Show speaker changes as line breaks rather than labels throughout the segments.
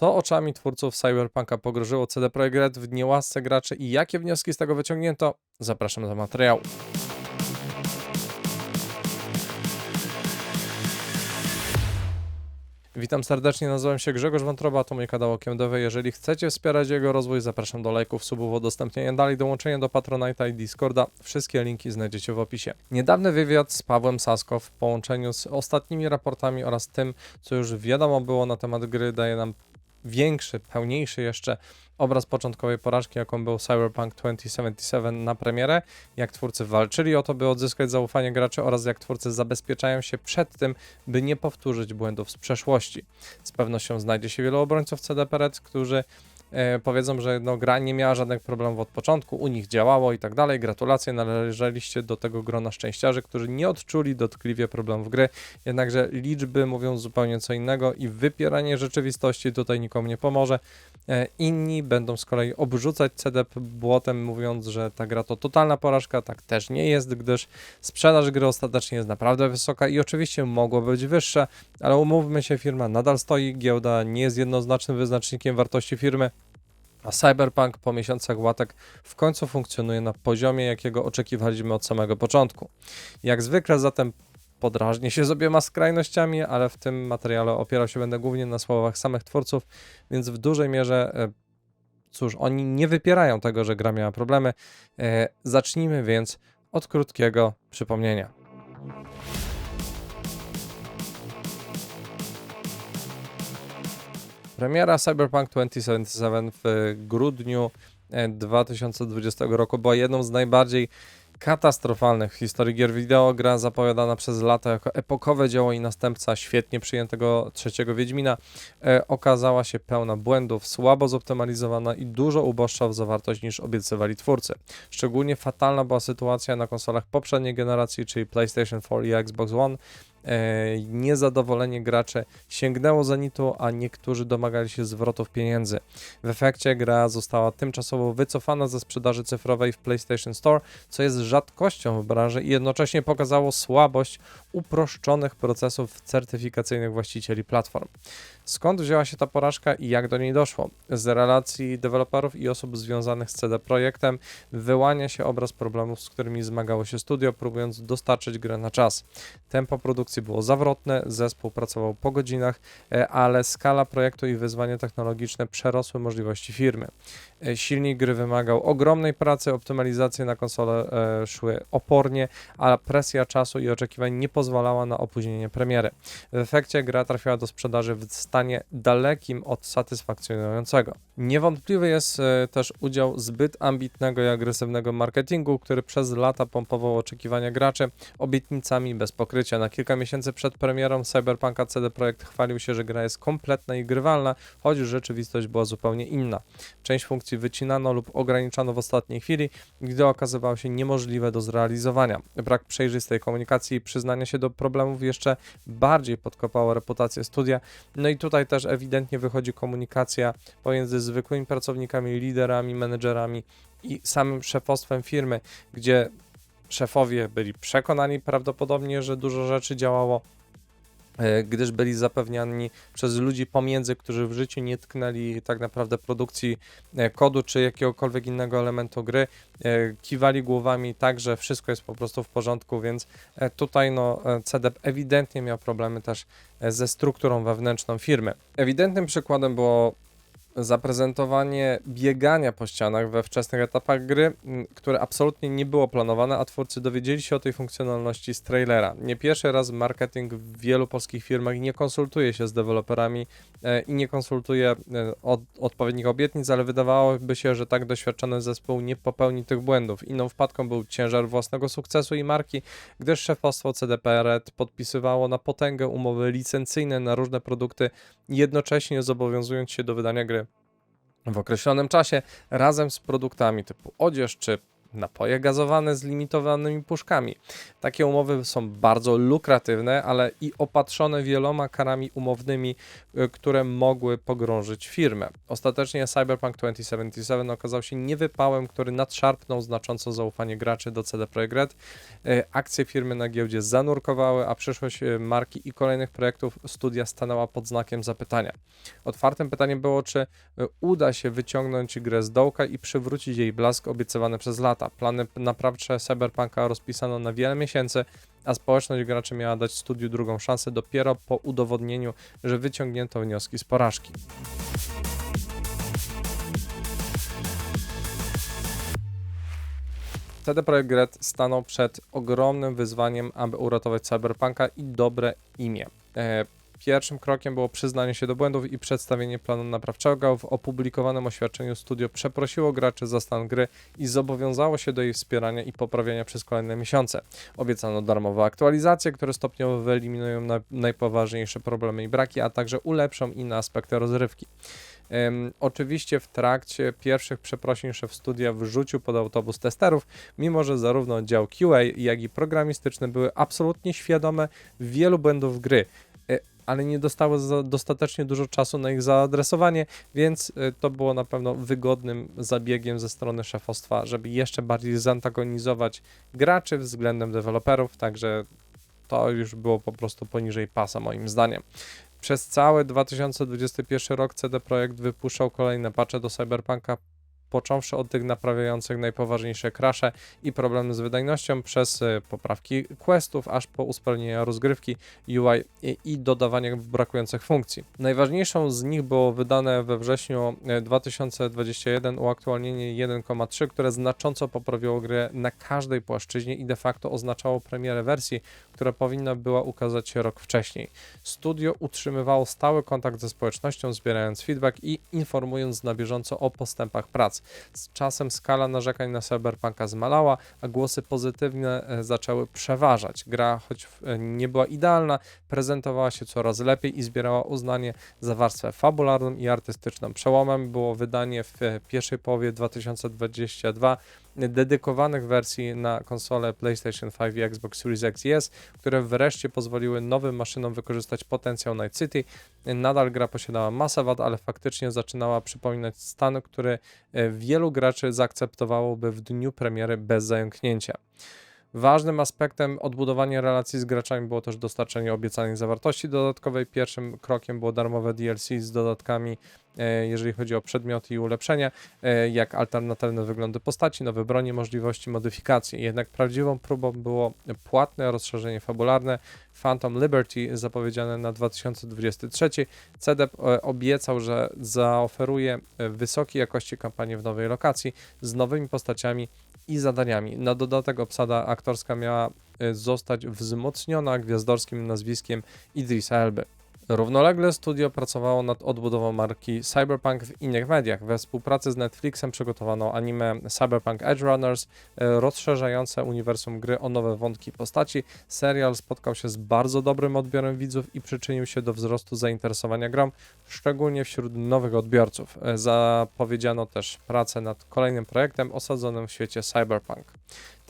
Co oczami twórców Cyberpunka pogrożyło CD Projekt Red w niełasce graczy i jakie wnioski z tego wyciągnięto? Zapraszam do materiału. Witam serdecznie, nazywam się Grzegorz Wątroba, to mój kanał Okiem. Jeżeli chcecie wspierać jego rozwój, zapraszam do lajków, subów, udostępnienia dalej, dołączenia do Patronite'a i Discorda. Wszystkie linki znajdziecie w opisie. Niedawny wywiad z Pawłem Sasko w połączeniu z ostatnimi raportami oraz tym, co już wiadomo było na temat gry, daje nam większy, pełniejszy jeszcze obraz początkowej porażki, jaką był Cyberpunk 2077 na premierę, jak twórcy walczyli o to, by odzyskać zaufanie graczy oraz jak twórcy zabezpieczają się przed tym, by nie powtórzyć błędów z przeszłości. Z pewnością znajdzie się wielu obrońców CD Projekt, którzy powiedzą, że no, gra nie miała żadnych problemów od początku, u nich działało i tak dalej. Gratulacje, należeliście do tego grona szczęściarzy, którzy nie odczuli dotkliwie problemów gry, jednakże liczby mówią zupełnie co innego i wypieranie rzeczywistości tutaj nikomu nie pomoże. E, Inni będą z kolei obrzucać CDP błotem, mówiąc, że ta gra to totalna porażka. Tak też nie jest, gdyż sprzedaż gry ostatecznie jest naprawdę wysoka i oczywiście mogło być wyższa, ale umówmy się, firma nadal stoi, giełda nie jest jednoznacznym wyznacznikiem wartości firmy. A Cyberpunk po miesiącach łatek w końcu funkcjonuje na poziomie, jakiego oczekiwaliśmy od samego początku. Jak zwykle zatem podrażnię się z obiema skrajnościami, ale w tym materiale opierał się będę głównie na słowach samych twórców, więc w dużej mierze, e, cóż, oni nie wypierają tego, że gra miała problemy. E, Zacznijmy więc od krótkiego przypomnienia. Premiera Cyberpunk 2077 w grudniu e, 2020 roku była jedną z najbardziej katastrofalnych w historii gier wideo. Gra zapowiadana przez lata jako epokowe dzieło i następca świetnie przyjętego trzeciego Wiedźmina e, okazała się pełna błędów, słabo zoptymalizowana i dużo uboższa w zawartość niż obiecywali twórcy. Szczególnie fatalna była sytuacja na konsolach poprzedniej generacji, czyli PlayStation 4 i Xbox One. E, niezadowolenie graczy sięgnęło zenitu, a niektórzy domagali się zwrotów pieniędzy. W efekcie gra została tymczasowo wycofana ze sprzedaży cyfrowej w PlayStation Store, co jest rzadkością w branży i jednocześnie pokazało słabość uproszczonych procesów certyfikacyjnych właścicieli platform. Skąd wzięła się ta porażka i jak do niej doszło? Z relacji deweloperów i osób związanych z CD Projektem wyłania się obraz problemów, z którymi zmagało się studio, próbując dostarczyć grę na czas. Tempo produkcji było zawrotne, zespół pracował po godzinach, e, ale skala projektu i wyzwania technologiczne przerosły możliwości firmy. E, Silnik gry wymagał ogromnej pracy, optymalizacje na konsolę e, szły opornie, a presja czasu i oczekiwań nie pozwalała na opóźnienie premiery. W efekcie gra trafiła do sprzedaży w stanie dalekim od satysfakcjonującego. Niewątpliwy jest też udział zbyt ambitnego i agresywnego marketingu, który przez lata pompował oczekiwania graczy obietnicami bez pokrycia. Na kilka miesięcy przed premierą Cyberpunka CD Projekt chwalił się, że gra jest kompletna i grywalna, choć rzeczywistość była zupełnie inna. Część funkcji wycinano lub ograniczano w ostatniej chwili, gdy okazywało się niemożliwe do zrealizowania. Brak przejrzystej komunikacji i przyznania się do problemów jeszcze bardziej podkopało reputację studia. No i tutaj też ewidentnie wychodzi komunikacja pomiędzy zwykłymi pracownikami, liderami, menedżerami i samym szefostwem firmy, gdzie szefowie byli przekonani prawdopodobnie, że dużo rzeczy działało, e, gdyż byli zapewniani przez ludzi pomiędzy, którzy w życiu nie tknęli tak naprawdę produkcji e, kodu czy jakiegokolwiek innego elementu gry, e, kiwali głowami tak, że wszystko jest po prostu w porządku, więc tutaj no, CDEP ewidentnie miał problemy też ze strukturą wewnętrzną firmy. Ewidentnym przykładem było zaprezentowanie biegania po ścianach we wczesnych etapach gry, które absolutnie nie było planowane, a twórcy dowiedzieli się o tej funkcjonalności z trailera. Nie pierwszy raz marketing w wielu polskich firmach nie konsultuje się z deweloperami e, i nie konsultuje e, od, odpowiednich obietnic, ale wydawałoby się, że tak doświadczony zespół nie popełni tych błędów. Inną wpadką był ciężar własnego sukcesu i marki, gdyż szefostwo CDPR podpisywało na potęgę umowy licencyjne na różne produkty, jednocześnie zobowiązując się do wydania gry w określonym czasie razem z produktami typu odzież czy napoje gazowane z limitowanymi puszkami. Takie umowy są bardzo lukratywne, ale i opatrzone wieloma karami umownymi, y, które mogły pogrążyć firmę. Ostatecznie Cyberpunk 2077 okazał się niewypałem, który nadszarpnął znacząco zaufanie graczy do CD Projekt Red. Y, Akcje firmy na giełdzie zanurkowały, a przyszłość y, marki i kolejnych projektów studia stanęła pod znakiem zapytania. Otwartym pytaniem było, czy uda się wyciągnąć grę z dołka i przywrócić jej blask obiecywany przez lata. Plany naprawcze Cyberpunka rozpisano na wiele miesięcy, a społeczność graczy miała dać studiu drugą szansę dopiero po udowodnieniu, że wyciągnięto wnioski z porażki. CD Projekt Red stanął przed ogromnym wyzwaniem, aby uratować Cyberpunka i dobre imię. Pierwszym krokiem było przyznanie się do błędów i przedstawienie planu naprawczego. W opublikowanym oświadczeniu studio przeprosiło graczy za stan gry i zobowiązało się do jej wspierania i poprawiania przez kolejne miesiące. Obiecano darmowe aktualizacje, które stopniowo wyeliminują na, najpoważniejsze problemy i braki, a także ulepszą inne aspekty rozrywki. Em, oczywiście w trakcie pierwszych przeprosin szef studia wrzucił pod autobus testerów, mimo że zarówno dział QA, jak i programistyczny były absolutnie świadome wielu błędów gry, ale nie dostały za dostatecznie dużo czasu na ich zaadresowanie, więc e, to było na pewno wygodnym zabiegiem ze strony szefostwa, żeby jeszcze bardziej zantagonizować graczy względem deweloperów, także to już było po prostu poniżej pasa moim zdaniem. Przez cały 2021 rok CD Projekt wypuszczał kolejne patche do Cyberpunka, począwszy od tych naprawiających najpoważniejsze krasze i problemy z wydajnością, przez y, poprawki questów, aż po usprawnienia rozgrywki, UI i, dodawanie brakujących funkcji. Najważniejszą z nich było wydane we wrześniu y, 2021 uaktualnienie 1.3, które znacząco poprawiło grę na każdej płaszczyźnie i de facto oznaczało premierę wersji, która powinna była ukazać się rok wcześniej. Studio utrzymywało stały kontakt ze społecznością, zbierając feedback i informując na bieżąco o postępach Z czasem skala narzekań na Cyberpunka zmalała, a głosy pozytywne e, zaczęły przeważać. Gra, choć e, nie była idealna, prezentowała się coraz lepiej i zbierała uznanie za warstwę fabularną i artystyczną. Przełomem było wydanie w e, pierwszej połowie 2022 dedykowanych wersji na konsole PlayStation 5 i Xbox Series X S, które wreszcie pozwoliły nowym maszynom wykorzystać potencjał Night City. Nadal gra posiadała masę wad, ale faktycznie zaczynała przypominać stan, który e, wielu graczy zaakceptowałoby w dniu premiery bez zająknięcia. Ważnym aspektem odbudowania relacji z graczami było też dostarczenie obiecanej zawartości dodatkowej. Pierwszym krokiem było darmowe DLC z dodatkami, e, jeżeli chodzi o przedmioty i ulepszenia, e, jak alternatywne wyglądy postaci, nowe broni, możliwości modyfikacji. Jednak prawdziwą próbą było płatne rozszerzenie fabularne Phantom Liberty zapowiedziane na 2023. CDEP e, obiecał, że zaoferuje wysokiej jakości kampanię w nowej lokacji z nowymi postaciami i zadaniami. Na dodatek obsada aktorska miała e, zostać wzmocniona gwiazdorskim nazwiskiem Idrisa Elby. Równolegle studio pracowało nad odbudową marki Cyberpunk w innych mediach. We współpracy z Netflixem przygotowano anime Cyberpunk Edge Runners, e, rozszerzające uniwersum gry o nowe wątki postaci. Serial spotkał się z bardzo dobrym odbiorem widzów i przyczynił się do wzrostu zainteresowania grą, szczególnie wśród nowych odbiorców. E, Zapowiedziano też pracę nad kolejnym projektem osadzonym w świecie Cyberpunk.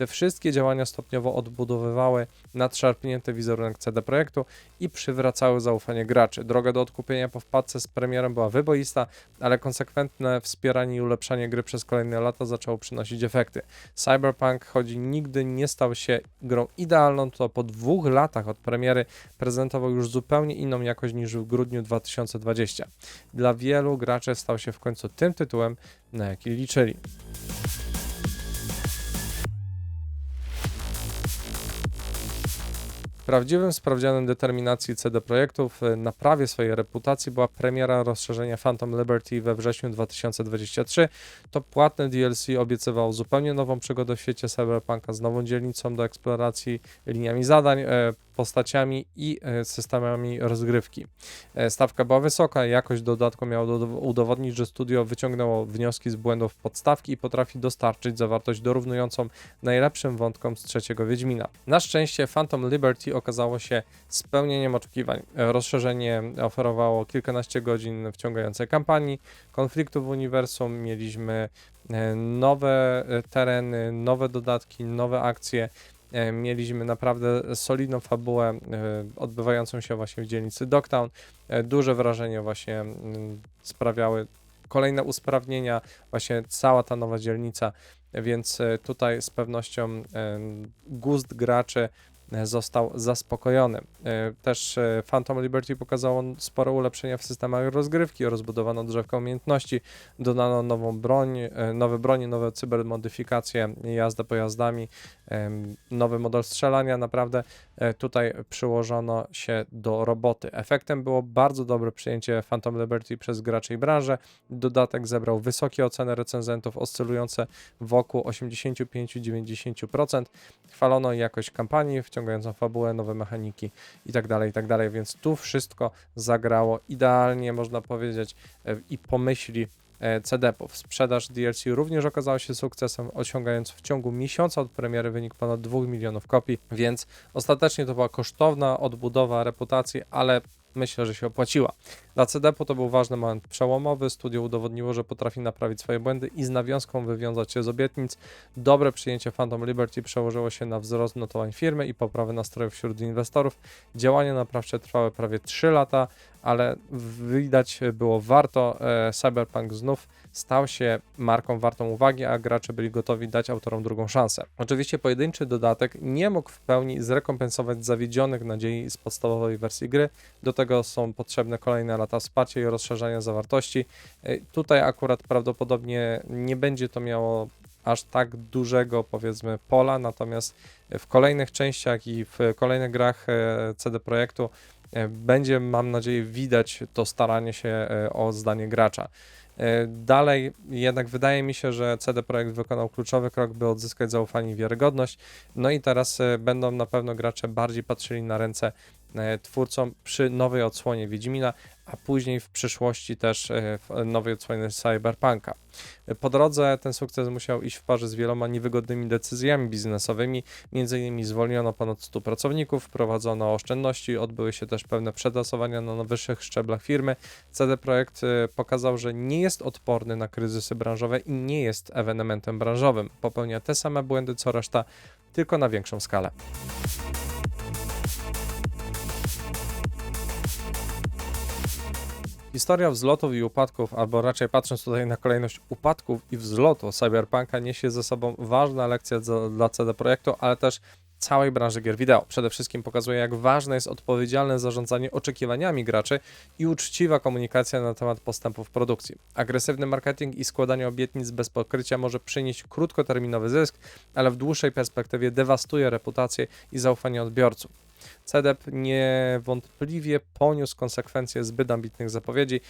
Te wszystkie działania stopniowo odbudowywały nadszarpnięty wizerunek CD Projektu i przywracały zaufanie graczy. Droga do odkupienia po wpadce z premierem była wyboista, ale konsekwentne wspieranie i ulepszanie gry przez kolejne lata zaczęło przynosić efekty. Cyberpunk, choć nigdy nie stał się grą idealną, to po dwóch latach od premiery prezentował już zupełnie inną jakość niż w grudniu 2020. Dla wielu graczy stał się w końcu tym tytułem, na jaki liczyli. Prawdziwym sprawdzianem determinacji CD Projektów y, na prawie swojej reputacji była premiera rozszerzenia Phantom Liberty we wrześniu 2023. To płatne DLC obiecywał zupełnie nową przygodę w świecie Cyberpunka z nową dzielnicą do eksploracji, liniami zadań, e, postaciami i e, systemami rozgrywki. Stawka była wysoka, jakość dodatku miała do- udowodnić, że studio wyciągnęło wnioski z błędów podstawki i potrafi dostarczyć zawartość dorównującą najlepszym wątkom z trzeciego Wiedźmina. Na szczęście Phantom Liberty okazało się spełnieniem oczekiwań. E, Rozszerzenie oferowało kilkanaście godzin wciągającej kampanii, konfliktów w uniwersum, mieliśmy e, nowe e, tereny, nowe dodatki, nowe akcje. Mieliśmy naprawdę solidną fabułę odbywającą się właśnie w dzielnicy Dogtown. E, Duże wrażenie właśnie sprawiały kolejne usprawnienia, właśnie cała ta nowa dzielnica, więc tutaj z pewnością gust graczy został zaspokojony. E, Też e, Phantom Liberty pokazało sporo ulepszenia w systemach rozgrywki, rozbudowano drzewko umiejętności, dodano nową broń, e, nowe broni, nowe cybermodyfikacje, jazdę pojazdami, nowy model strzelania, naprawdę e, tutaj przyłożono się do roboty. Efektem było bardzo dobre przyjęcie Phantom Liberty przez graczy i branżę. Dodatek zebrał wysokie oceny recenzentów, oscylujące wokół 85-90%. Chwalono jakość kampanii, wciągającą fabułę, nowe mechaniki itd., itd., więc tu wszystko zagrało idealnie, można powiedzieć, e, i pomyśli e, CD-ów. Sprzedaż DLC również okazała się sukcesem, osiągając w ciągu miesiąca od premiery wynik ponad 2 milionów kopii, więc ostatecznie to była kosztowna odbudowa reputacji, ale myślę, że się opłaciła. Dla CD-u to był ważny moment przełomowy. Studio udowodniło, że potrafi naprawić swoje błędy i z nawiązką wywiązać się z obietnic. Dobre przyjęcie Phantom Liberty przełożyło się na wzrost notowań firmy i poprawę nastrojów wśród inwestorów. Działania naprawcze trwały prawie 3 lata, ale widać było warto. E, Cyberpunk znów stał się marką wartą uwagi, a gracze byli gotowi dać autorom drugą szansę. Oczywiście pojedynczy dodatek nie mógł w pełni zrekompensować zawiedzionych nadziei z podstawowej wersji gry. Do tego są potrzebne kolejne lata wsparcia i rozszerzania zawartości. E, Tutaj akurat prawdopodobnie nie będzie to miało aż tak dużego powiedzmy pola, natomiast w kolejnych częściach i w kolejnych grach e, CD Projektu będzie, mam nadzieję, widać to staranie się e, o zdanie gracza. E, Dalej, jednak wydaje mi się, że CD Projekt wykonał kluczowy krok, by odzyskać zaufanie i wiarygodność. No i teraz e, będą na pewno gracze bardziej patrzyli na ręce e, twórcom przy nowej odsłonie Wiedźmina, a później w przyszłości też e, w nowej odsłonie Cyberpunka. Po drodze ten sukces musiał iść w parze z wieloma niewygodnymi decyzjami biznesowymi, innymi zwolniono ponad 100 pracowników, wprowadzono oszczędności, odbyły się też pewne przetasowania na wyższych szczeblach firmy. CD Projekt e, pokazał, że nie jest odporny na kryzysy branżowe i nie jest ewenementem branżowym. Popełnia te same błędy co reszta, tylko na większą skalę. Historia wzlotów i upadków, albo raczej patrząc tutaj na kolejność upadków i wzlotu Cyberpunka, niesie ze sobą ważna lekcja dla, CD Projektu, ale też całej branży gier wideo. Przede wszystkim pokazuje, jak ważne jest odpowiedzialne zarządzanie oczekiwaniami graczy i uczciwa komunikacja na temat postępów produkcji. Agresywny marketing i składanie obietnic bez pokrycia może przynieść krótkoterminowy zysk, ale w dłuższej perspektywie dewastuje reputację i zaufanie odbiorców. CDEP niewątpliwie poniósł konsekwencje zbyt ambitnych zapowiedzi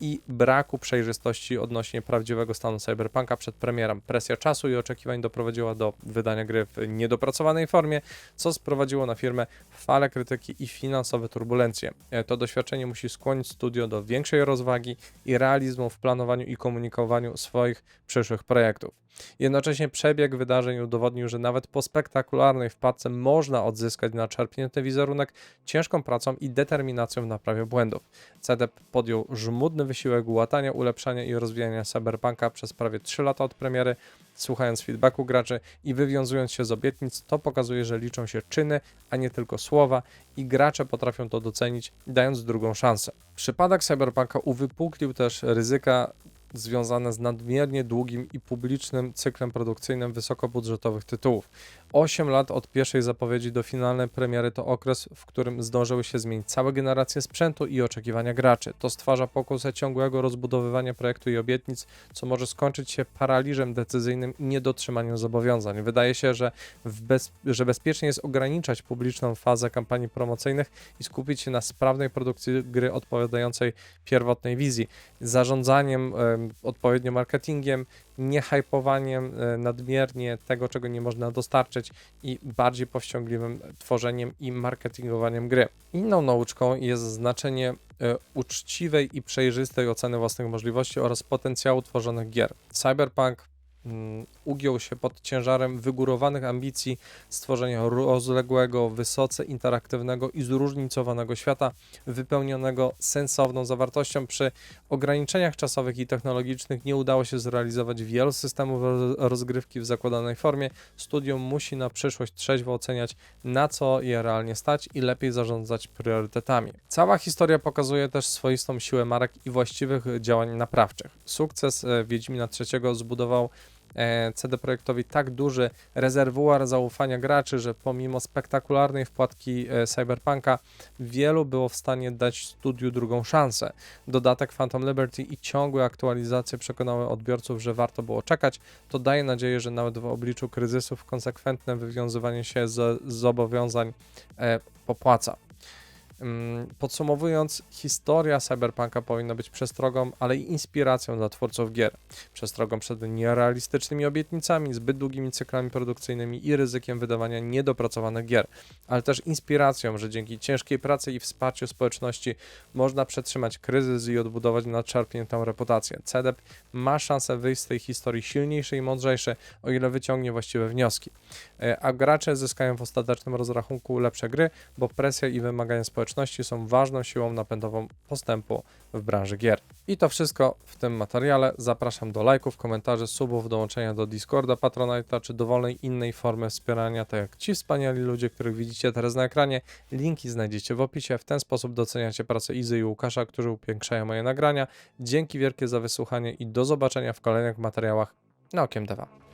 i braku przejrzystości odnośnie prawdziwego stanu Cyberpunka przed premierą. Presja czasu i oczekiwań doprowadziła do wydania gry w niedopracowanej formie, co sprowadziło na firmę falę krytyki i finansowe turbulencje. E, To doświadczenie musi skłonić studio do większej rozwagi i realizmu w planowaniu i komunikowaniu swoich przyszłych projektów. Jednocześnie przebieg wydarzeń udowodnił, że nawet po spektakularnej wpadce można odzyskać naczerpnięty wizerunek ciężką pracą i determinacją w naprawie błędów. CDEP podjął żmudny wysiłek ułatania, ulepszania i rozwijania Cyberpunka przez prawie 3 lata od premiery, słuchając feedbacku graczy i wywiązując się z obietnic, to pokazuje, że liczą się czyny, a nie tylko słowa i gracze potrafią to docenić, dając drugą szansę. Przypadek Cyberpunka uwypuklił też ryzyka związane z nadmiernie długim i publicznym cyklem produkcyjnym wysokobudżetowych tytułów. 8 lat od pierwszej zapowiedzi do finalnej premiery to okres, w którym zdążyły się zmienić całe generacje sprzętu i oczekiwania graczy. To stwarza pokusę ciągłego rozbudowywania projektu i obietnic, co może skończyć się paraliżem decyzyjnym i niedotrzymaniem zobowiązań. Wydaje się, że, bez, że bezpiecznie jest ograniczać publiczną fazę kampanii promocyjnych i skupić się na sprawnej produkcji gry odpowiadającej pierwotnej wizji, zarządzaniem, em, odpowiednio marketingiem niehypowaniem e, nadmiernie tego, czego nie można dostarczyć i bardziej powściągliwym tworzeniem i marketingowaniem gry. Inną nauczką jest znaczenie e, uczciwej i przejrzystej oceny własnych możliwości oraz potencjału tworzonych gier. Cyberpunk mm, ugiął się pod ciężarem wygórowanych ambicji stworzenia rozległego, wysoce interaktywnego i zróżnicowanego świata, wypełnionego sensowną zawartością. Przy ograniczeniach czasowych i technologicznych nie udało się zrealizować wielu systemów roz- rozgrywki w zakładanej formie. Studio musi na przyszłość trzeźwo oceniać, na co je realnie stać i lepiej zarządzać priorytetami. Cała historia pokazuje też swoistą siłę marek i właściwych działań naprawczych. Sukces e, Wiedźmina III zbudował CD Projektowi tak duży rezerwuar zaufania graczy, że pomimo spektakularnej wpłatki e, Cyberpunka wielu było w stanie dać studiu drugą szansę. Dodatek Phantom Liberty i ciągłe aktualizacje przekonały odbiorców, że warto było czekać. To daje nadzieję, że nawet w obliczu kryzysów konsekwentne wywiązywanie się z z zobowiązań e, popłaca. Podsumowując, historia Cyberpunka powinna być przestrogą, ale i inspiracją dla twórców gier. Przestrogą przed nierealistycznymi obietnicami, zbyt długimi cyklami produkcyjnymi i ryzykiem wydawania niedopracowanych gier, ale też inspiracją, że dzięki ciężkiej pracy i wsparciu społeczności można przetrzymać kryzys i odbudować nadszarpniętą reputację. CDEP ma szansę wyjść z tej historii silniejszy i mądrzejszy, o ile wyciągnie właściwe wnioski. E, A gracze zyskają w ostatecznym rozrachunku lepsze gry, bo presja i wymagania społeczności są ważną siłą napędową postępu w branży gier. I to wszystko w tym materiale. Zapraszam do lajków, komentarzy, subów, dołączenia do Discorda, Patronite'a czy dowolnej innej formy wspierania, tak jak ci wspaniali ludzie, których widzicie teraz na ekranie. Linki znajdziecie w opisie. W ten sposób doceniacie pracę Izy i Łukasza, którzy upiększają moje nagrania. Dzięki wielkie za wysłuchanie i do zobaczenia w kolejnych materiałach na Okiem Dewa.